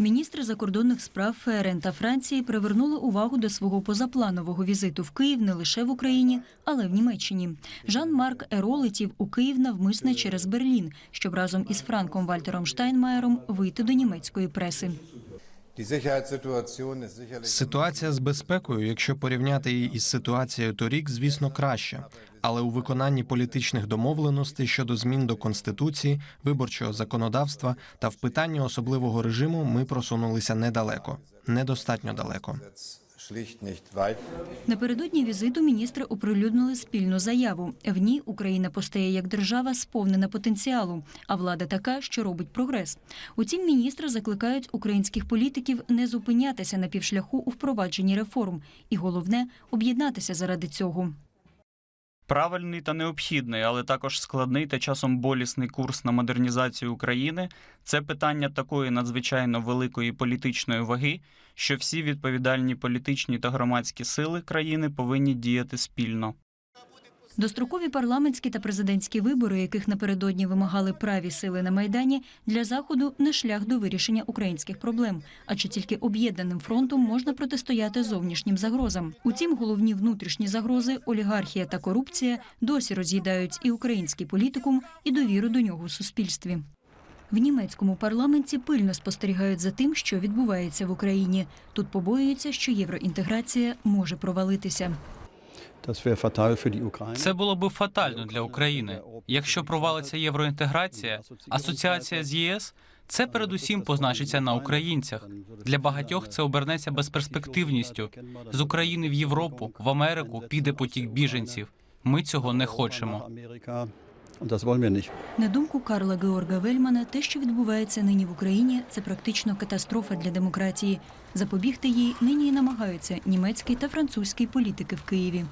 Міністри закордонних справ ФРН та Франції привернули увагу до свого позапланового візиту в Київ не лише в Україні, але в Німеччині. Жан-Марк Еро летів у Київ навмисне через Берлін, щоб разом із Франком Вальтером Штайнмаєром вийти до німецької преси. Ситуація з безпекою, якщо порівняти її із ситуацією торік, звісно, краща. Але у виконанні політичних домовленостей щодо змін до конституції, виборчого законодавства та в питанні особливого режиму ми просунулися недалеко, недостатньо далеко. Напередодні візиту міністри оприлюднили спільну заяву. В ній Україна постає як держава сповнена потенціалу, а влада така, що робить прогрес. Утім, міністри закликають українських політиків не зупинятися на півшляху у впровадженні реформ, і головне об'єднатися заради цього. Правильний та необхідний, але також складний та часом болісний курс на модернізацію України це питання такої надзвичайно великої політичної ваги, що всі відповідальні політичні та громадські сили країни повинні діяти спільно. Дострокові парламентські та президентські вибори, яких напередодні вимагали праві сили на майдані, для заходу не шлях до вирішення українських проблем, адже тільки об'єднаним фронтом можна протистояти зовнішнім загрозам. Утім, головні внутрішні загрози олігархія та корупція досі роз'їдають і український політикум, і довіру до нього у суспільстві. В німецькому парламенті пильно спостерігають за тим, що відбувається в Україні. Тут побоюються, що євроінтеграція може провалитися. Це було би фатально для України. Якщо провалиться євроінтеграція, асоціація з ЄС, це передусім позначиться на українцях. Для багатьох це обернеться безперспективністю. З України в Європу, в Америку піде потік біженців. Ми цього не хочемо. На думку Карла Георга Вельмана, те, що відбувається нині в Україні, це практично катастрофа для демократії. Запобігти їй нині намагаються німецькі та французькі політики в Києві.